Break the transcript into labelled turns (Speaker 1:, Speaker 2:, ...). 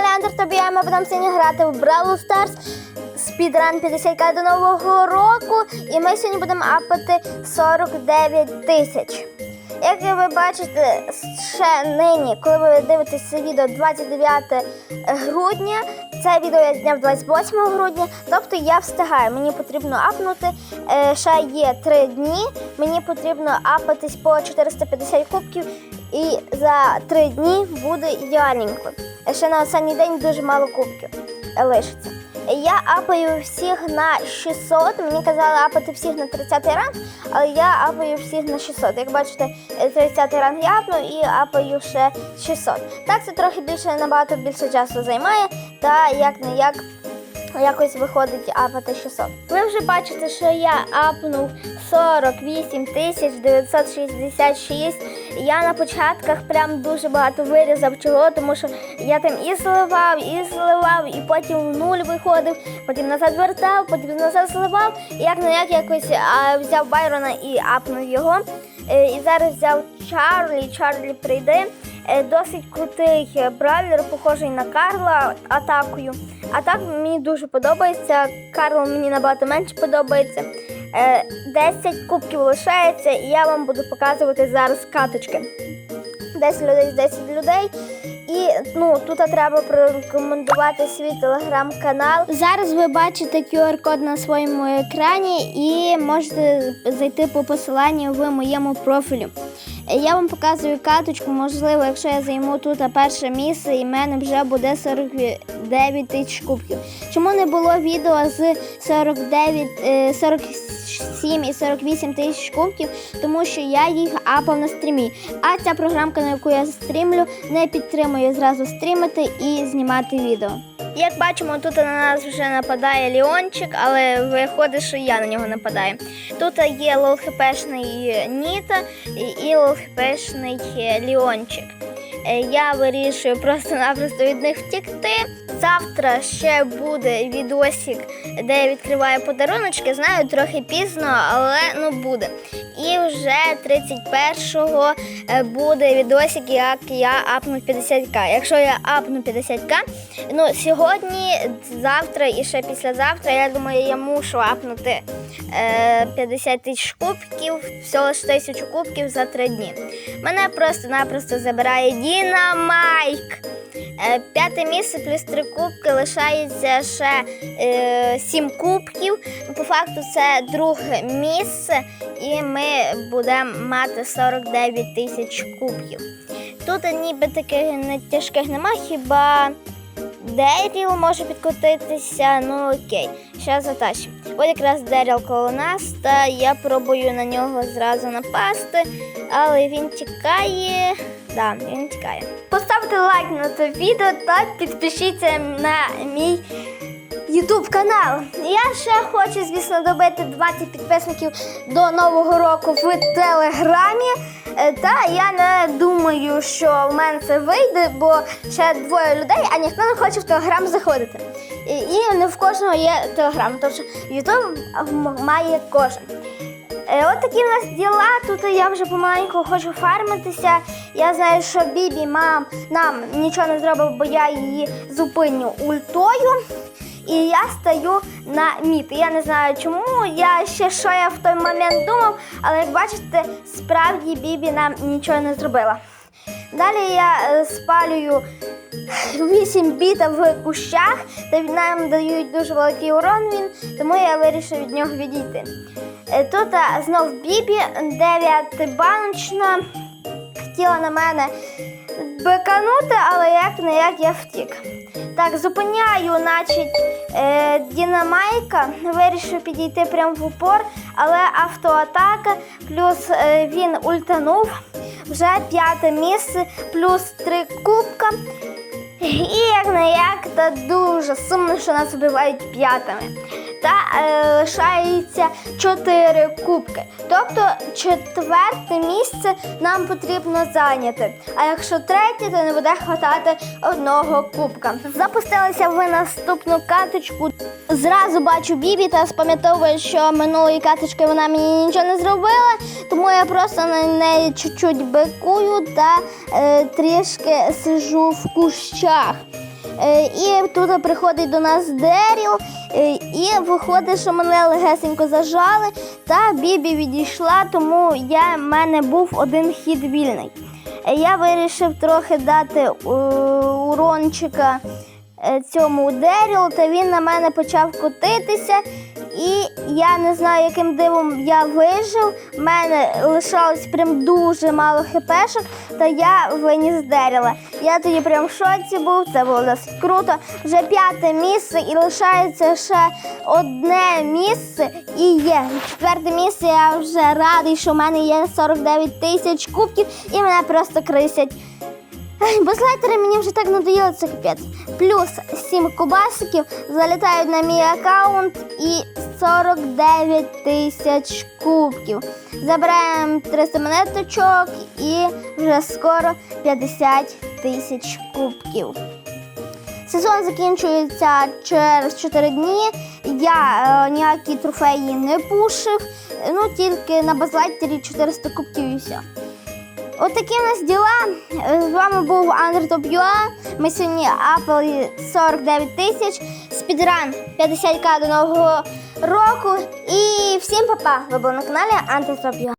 Speaker 1: каналі Андер Тобі, ми будемо сьогодні грати в Бравл Старс Speedrun 50к до нового року. І ми сьогодні будемо апати 49 тисяч. Як ви бачите, ще нині, коли ви дивитесь це відео 29 грудня, це відео я зняв 28 грудня, тобто я встигаю. Мені потрібно апнути. е, Ще є 3 дні. Мені потрібно апатись по 450 кубків. І за 3 дні буде ідеальненько. Е, Ще на останній день дуже мало кубків е, лишиться. Я апаю всіх на 600. Мені казали апати всіх на 30 ранг, але я апаю всіх на 600. Як бачите, е, 30 ранг я апну і апаю ще 600. Так це трохи більше набагато більше часу займає, та як не як. Якось виходить апати 600. Ви вже бачите, що я апнув 48 тисяч 966. Я на початках прям дуже багато вирізав чого, тому що я там і зливав, і зливав, і потім в нуль виходив, потім назад вертав, потім назад зливав. І як не як якось а, взяв Байрона і апнув його. Е, І зараз взяв Чарлі. Чарлі прийде. Е, Досить крутий е, бравлер, похожий на Карла атакою. А так мені дуже подобається. Карл мені набагато менше подобається. Е, 10 кубків лишається, і я вам буду показувати зараз каточки. 10 людей з 10 людей. І ну тут треба прорекомендувати свій телеграм-канал. Зараз ви бачите QR-код на своєму екрані і можете зайти по посиланню в моєму профілі. Я вам показую каточку, можливо, якщо я займу тут перше місце, і в мене вже буде 49 тисяч кубків. Чому не було відео з 49, е, 47 і 48 тисяч кубків? Тому що я їх апав на стрімі. А ця програмка, на яку я стрімлю, не підтримує зразу стрімити і знімати відео. Як бачимо, тут на нас вже нападає Ліончик, але виходить, що я на нього нападаю. Тут є лол-хпшний Ніта і- і Ліончик. Е, Я вирішую просто-напросто від них втікти. Завтра ще буде відосик, де я відкриваю подаруночки. Знаю, трохи пізно, але ну буде. І вже 31-го е, буде відосик, як я апну 50к. Якщо я апну 50к, ну сьогодні, завтра і ще післязавтра, я думаю, я мушу апнути е, 50 тисяч кубків, всього лише тисячу кубків за три дні. Мене просто-напросто забирає Дінамайк. Майк. П'яте місце плюс три кубки лишається ще е, сім кубків. По факту це друге місце, і ми будемо мати 49 тисяч кубків. Тут ніби таких не тяжких нема, хіба Деріл може підкотитися. Ну окей, зараз затащимо. Ось якраз Деріл коло нас, та я пробую на нього зразу напасти, але він тікає. Да, він тікає. Поставте лайк на це відео та підпишіться на мій Ютуб канал. Я ще хочу, звісно, добити 20 підписників до Нового року в Телеграмі. Е, Та я не думаю, що в мене це вийде, бо ще двоє людей, а ніхто не хоче в Телеграм заходити. І, не в кожного є Телеграм, тому що Ютуб має кожен. Е, От такі в нас діла. Тут я вже помаленьку хочу фармитися. Я знаю, що Бібі мам нам нічого не зробив, бо я її зупиню ультою. І я стою на мід. Я не знаю чому. Я ще що я в той момент думав, але як бачите, справді Бібі нам нічого не зробила. Далі я е, спалюю 8 біта в кущах, та нам дають дуже великий урон він, тому я вирішив від нього відійти. Е, Тут знов Бібі, 9 баночна. Хотіла на мене беканути, але як не як я втік. Так, зупиняю, значить, е, Дінамайка. Вирішив підійти прямо в упор, але автоатака, плюс е, він ультанув. Вже п'яте місце, плюс три кубка. І як не як, та дуже сумно, що нас вбивають п'ятими. Та е, лишається 4 кубки. Тобто четверте місце нам потрібно зайняти. А якщо третє, то не буде хватати одного кубка. Запустилися в наступну каточку. Зразу бачу Бібі та спам'ятовую, що минулої каточки вона мені нічого не зробила, тому я просто на неї чуть-чуть бикую та е, трішки сижу в кущах. Е, І тут приходить до нас Деріл, е, і виходить, що мене легесенько зажали, та Бібі відійшла, тому я, в мене був один хід вільний. Е, Я вирішив трохи дати урончика цьому Дерілу, та він на мене почав котитися. І я не знаю, яким дивом я вижив. У мене лишалось прям дуже мало хпшок, та я виніс Деріла. Я тоді прям в шоці був, це було досить круто. Вже п'яте місце і лишається ще одне місце. І є четверте місце. Я вже радий, що в мене є 49 тисяч кубків і мене просто крисять. Ай, Базлайтери мені вже так надоїли, це капець. Плюс 7 кубасиків залітають на мій аккаунт і 49 тисяч кубків. Забираємо 300 монеточок і вже скоро 50 тисяч кубків. Сезон закінчується через 4 дні. Я е, ніякі трофеї не пушив, ну тільки на базлайтері 400 кубків і все. От у нас діла. З вами був Undertop.ua. Ми сьогодні апали 49 тисяч, спідран 50к до нового року. І всім па-па! Ви були на каналі Undertop.ua.